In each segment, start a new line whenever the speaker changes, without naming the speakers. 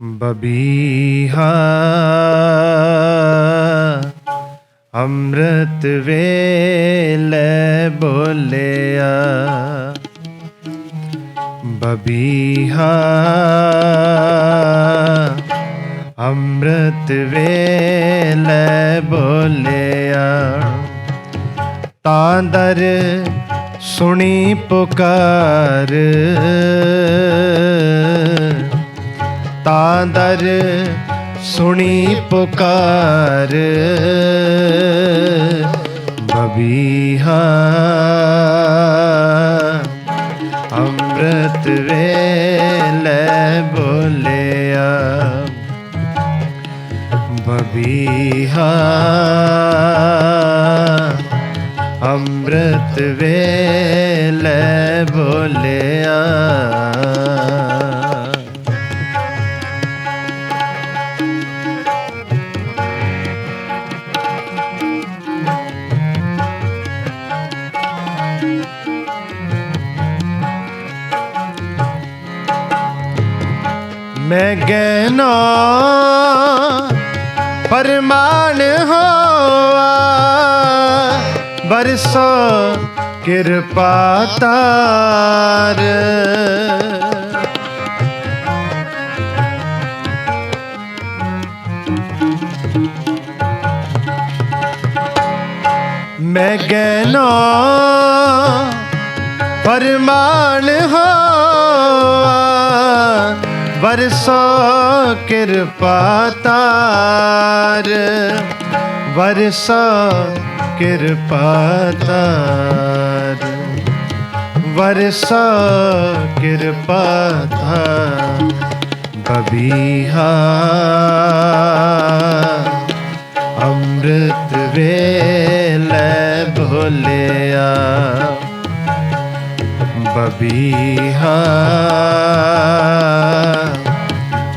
ਬਬੀਹਾ ਅੰਮ੍ਰਿਤ ਵੇਲੇ ਬੋਲਿਆ ਬਬੀਹਾ ਅੰਮ੍ਰਿਤ ਵੇਲੇ ਬੋਲਿਆ ਤਾਂ ਦਰ ਸੁਣੀ ਪੁਕਾਰ ਤਾਂ ਦਰ ਸੁਣੀ ਪੁਕਾਰ। ਬਬੀਹਾ ਅੰਮ੍ਰਿਤ ਵੇਲੇ ਬੋਲਿਆ। ਬਬੀਹਾ ਅੰਮ੍ਰਿਤ ਵੇਲੇ ਬੋਲੇ ਮੈਂ ਗਹਿਨਾ ਫਰਮਾਨ ਹੋਆ ਬਰਸੋ ਕਿਰਪਾ ਤਾਰ। ਮੈਂ ਗਹਿਨਾ ਫਰਮਾਨ ਹੋਆ ਵਰਸਾ ਕਿਰਪਾ ਤਾਰ ਵਰਸੋ ਕਿਰਪਾ ਤਾਰ ਵਰਸੋ ਕਿਰਪਾ ਤਾਰ ਬਬੀਹਾ ਅੰਮ੍ਰਿਤ ਵੇਲੇ ਭੋਲਿਆ ਬਬੀਹਾ।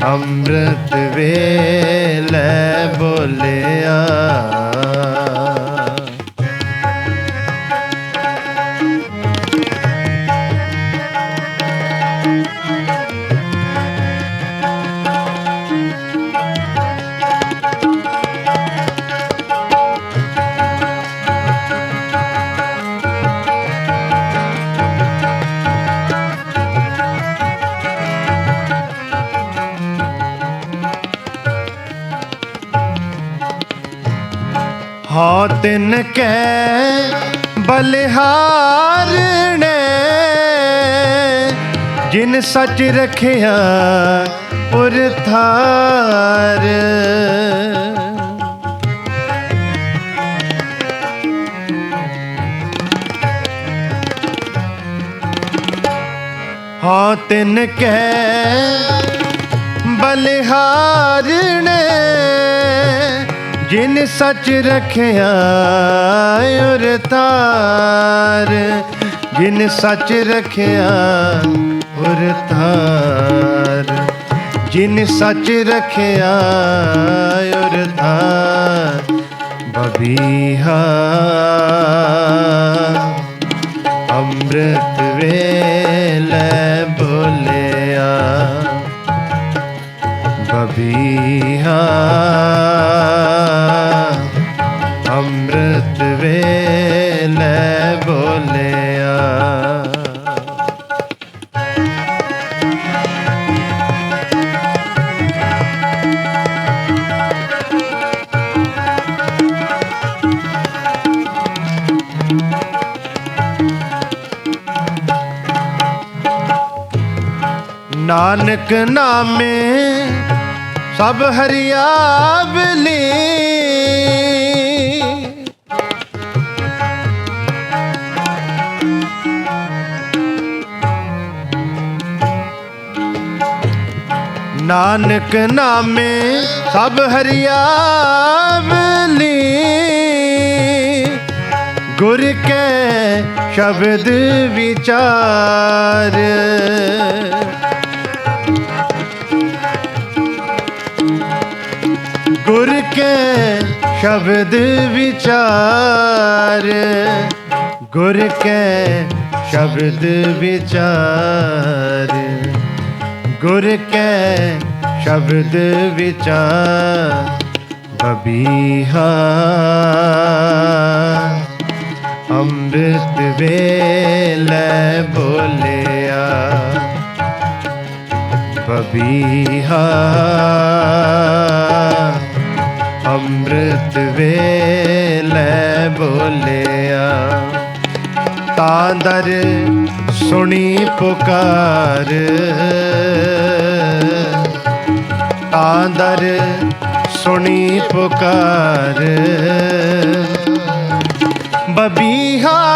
ਅੰਮ੍ਰਿਤ ਵੇਲੇ ਬੋਲਿਆ। ਹਾਂ ਤਿਨ ਕੈ ਬਲਿਹਾਰ ਨੇ। ਜਿਨ ਸੱਚ ਰਖਿਆ ਪੁਰ ਥਾਰ। ਹਾਂ ਤਿਨ ਕੈ ਬਲਿਹਾਰ ਨੇ। ਜਿਨ ਸੱਚ ਰਖਿਆ ਉਰ ਤਾਰ, ਜਿਨ ਸੱਚ ਰਖਿਆ ਉਰ ਤਾਰ, ਜਿਨ ਸੱਚ ਰਖਿਆ ਉਰ ਤਾਰ, ਬਬੀਹਾ। ਨਾਨਕ ਨਾਮੇ ਸਭ ਹਰਿਆਵਲੀ ਨਾਨਕ ਨਾਮੇ ਸਭ ਹਰਿਆਵਲੀ। ਗੁਰ ਕੇ ਸ਼ਬਦ ਵਿਚਾਰ। ਗੁਰ ਕੇ ਸ਼ਬਦ ਵਿਚਾਰ। ਗੁਰ ਕੇ ਸ਼ਬਦ ਵਿਚਾਰ। ਗੁਰ ਕੇ ਸ਼ਬਦ ਵਿਚਾਰ ਬਬੀਹਾ। ਅੰਮ੍ਰਿਤ ਵੇਲੇ ਬੋਲਿਆ ਬਬੀਹਾ। ਅੰਮ੍ਰਿਤ ਵੇਲੇ ਬੋਲੇ ਤਾਂਦਰ ਸੁਣੀ ਪੁਕਾਰ। ਤਾਂਦਰ ਸੁਣੀ ਪੁਕਾਰ। ਬਬੀਹਾ